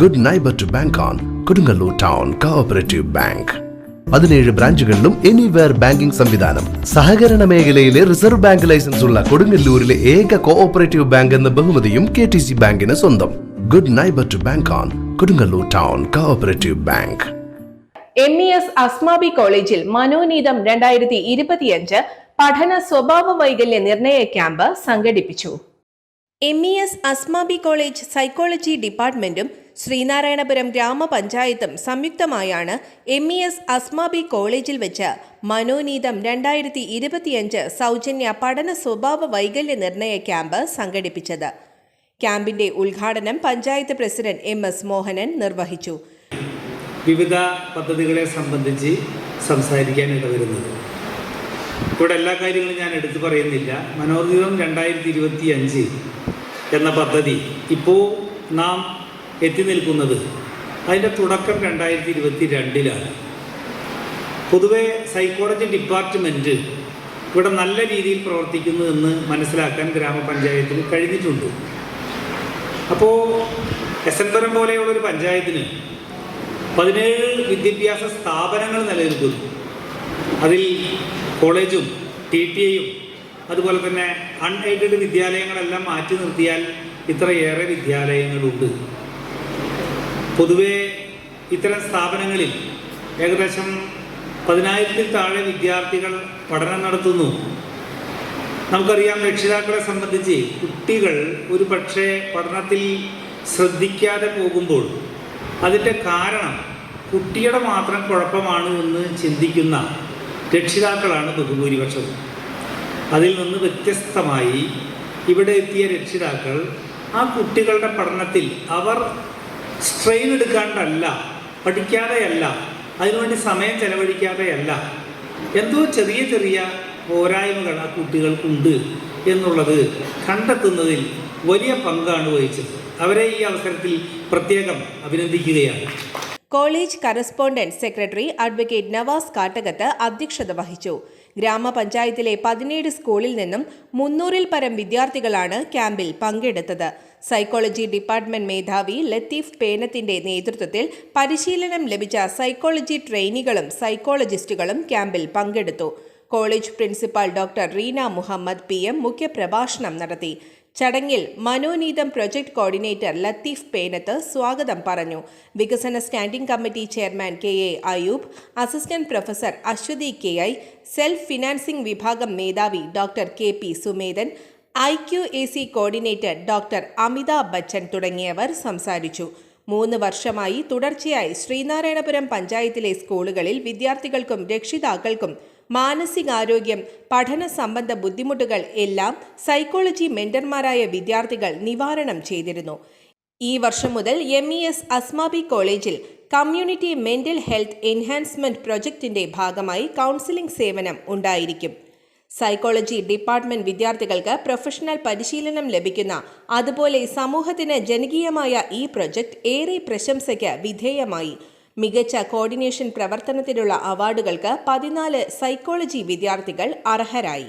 Good neighbour to bank on Kodungallur town cooperative bank പതിനേഴ് ബ്രാഞ്ചുകളിലും anywhere banking സംവിധാനം. സഹകരണ മേഖലയിലെ റിസർവ് ബാങ്ക് ലൈസൻസ് ഉള്ള കൊടുങ്ങല്ലൂരിലെ ഏക കോഓപ്പറേറ്റീവ് ബാങ്ക് എന്ന ബഹുമതിയും കെ ടി സി ബാങ്കിന് സ്വന്തം. Good neighbour to bank on Kodungallur town cooperative bank M E S Asmabi കോളേജിൽ മനോനീതം രണ്ടായിരത്തി ഇരുപത്തിയഞ്ച് പഠന സ്വഭാവ വൈകല്യ നിർണയ ക്യാമ്പ് സംഘടിപ്പിച്ചു. M E S Asmabi college psychology ഡിപ്പാർട്ട്മെന്റും Sreenarayanapuram ഗ്രാമപഞ്ചായത്തും സംയുക്തമായാണ് എം ഇ എസ് അസ്മാബി കോളേജിൽ വെച്ച് മനോനീതം രണ്ടായിരത്തി ഇരുപത്തിയഞ്ച് സൗജന്യ പഠന സ്വഭാവ വൈകല്യ നിർണയ ക്യാമ്പ് സംഘടിപ്പിച്ചത്. ക്യാമ്പിന്റെ ഉദ്ഘാടനം panchayat president M S Mohanan നിർവഹിച്ചു. വിവിധ പദ്ധതികളെ സംബന്ധിച്ച് സംസാരിക്കാൻ ഇടവരുന്നത്. ഇവിടെ എല്ലാ കാര്യങ്ങളും ഞാൻ എടുത്തു പറയുന്നില്ല. മനോനീതം രണ്ടായിരത്തി ഇരുപത്തി അഞ്ച് എന്ന പദ്ധതി ഇപ്പോൾ നാം എത്തി നിൽക്കുന്നത് അതിന്റെ തുടക്കം രണ്ടായിരത്തി ഇരുപത്തി രണ്ടിലാണ് പൊതുവെ സൈക്കോളജി ഡിപ്പാർട്ട്മെന്റ് ഇവിടെ നല്ല രീതിയിൽ പ്രവർത്തിക്കുന്നു എന്ന് മനസ്സിലാക്കാൻ ഗ്രാമപഞ്ചായത്തിന് കഴിഞ്ഞിട്ടുണ്ട്. അപ്പോൾ എസ് എൻ പുരം പോലെയുള്ളൊരു പഞ്ചായത്തിന് പതിനേഴ് വിദ്യാഭ്യാസ സ്ഥാപനങ്ങൾ നിലനിൽക്കുന്നു. അതിൽ കോളേജും ടി ടി ഐയും അതുപോലെ തന്നെ അൺഎയ്ഡഡ് വിദ്യാലയങ്ങളെല്ലാം മാറ്റി നിർത്തിയാൽ ഇത്രയേറെ വിദ്യാലയങ്ങളുണ്ട്. പൊതുവെ ഇത്തരം സ്ഥാപനങ്ങളിൽ ഏകദേശം പതിനായിരത്തിൽ താഴെ വിദ്യാർത്ഥികൾ പഠനം നടത്തുന്നു. നമുക്കറിയാം രക്ഷിതാക്കളെ സംബന്ധിച്ച് കുട്ടികൾ ഒരു പക്ഷേ പഠനത്തിൽ ശ്രദ്ധിക്കാതെ പോകുമ്പോൾ അതിന്റെ കാരണം കുട്ടിയുടെ മാത്രം കുഴപ്പമാണ് എന്ന് ചിന്തിക്കുന്ന രക്ഷിതാക്കളാണ് ബഹുഭൂരിപക്ഷം അതിൽ നിന്ന് വ്യത്യസ്തമായി ഇവിടെ എത്തിയ രക്ഷിതാക്കൾ ആ കുട്ടികളുടെ പഠനത്തിൽ അവർ സ്ട്രെയിൻ എടുക്കാണ്ടല്ല പഠിക്കാതെയല്ല അതിനുവേണ്ടി സമയം ചെലവഴിക്കാതെയല്ല എന്തോ ചെറിയ ചെറിയ പോരായ്മകൾ ആ കുട്ടികൾക്കുണ്ട് എന്നുള്ളത് കണ്ടെത്തുന്നതിൽ വലിയ പങ്കാണ് വഹിച്ചത്. അവരെ ഈ അവസരത്തിൽ പ്രത്യേകം അഭിനന്ദിക്കുകയാണ്. College correspondent secretary advocate Navas Kattakath അധ്യക്ഷത വഹിച്ചു. ഗ്രാമപഞ്ചായത്തിലെ പതിനേഴ് സ്കൂളിൽ നിന്നും മുന്നൂറിൽ പരം വിദ്യാർത്ഥികളാണ് ക്യാമ്പിൽ പങ്കെടുത്തത്. സൈക്കോളജി ഡിപ്പാർട്ട്മെന്റ് മേധാവി ലത്തീഫ് പേനത്തിന്റെ നേതൃത്വത്തിൽ പരിശീലനം ലഭിച്ച സൈക്കോളജി ട്രെയിനികളും സൈക്കോളജിസ്റ്റുകളും ക്യാമ്പിൽ പങ്കെടുത്തു. College principal doctor Reena Muhammad P M മുഖ്യപ്രഭാഷണം നടത്തി. ചടങ്ങിൽ മനോനീതം പ്രൊജക്ട് കോർഡിനേറ്റർ ലത്തീഫ് പേനത്ത് സ്വാഗതം പറഞ്ഞു. വികസന standing committee chairman K A Ayoob assistant professor Aswathy K I self financing വിഭാഗം മേധാവി doctor K P Sumethan I Q A C coordinator doctor Amitabh Bachchan തുടങ്ങിയവർ സംസാരിച്ചു. മൂന്ന് വർഷമായി തുടർച്ചയായി ശ്രീനാരായണപുരം പഞ്ചായത്തിലെ സ്കൂളുകളിൽ വിദ്യാർത്ഥികൾക്കും രക്ഷിതാക്കൾക്കും മാനസികാരോഗ്യം പഠന സംബന്ധ ബുദ്ധിമുട്ടുകൾ എല്ലാം സൈക്കോളജി മെന്റർമാരായ വിദ്യാർത്ഥികൾ നിവാരണം ചെയ്തിരുന്നു. ഈ വർഷം മുതൽ എം ഇ എസ് അസ്മാബി കോളേജിൽ കമ്മ്യൂണിറ്റി മെന്റൽ ഹെൽത്ത് എൻഹാൻസ്മെന്റ് പ്രൊജക്ടിന്റെ ഭാഗമായി കൗൺസിലിംഗ് സേവനം ഉണ്ടായിരിക്കും. സൈക്കോളജി ഡിപ്പാർട്ട്മെന്റ് വിദ്യാർത്ഥികൾക്ക് പ്രൊഫഷണൽ പരിശീലനം ലഭിക്കുന്ന അതുപോലെ സമൂഹത്തിന് ജനകീയമായ ഈ പ്രൊജക്ട് ഏറെ പ്രശംസയ്ക്ക് വിധേയമായി. മികച്ച കോർഡിനേഷൻ പ്രവർത്തനത്തിനുള്ള അവാർഡുകൾക്ക് പതിനാല് സൈക്കോളജി വിദ്യാർത്ഥികൾ അർഹരായി.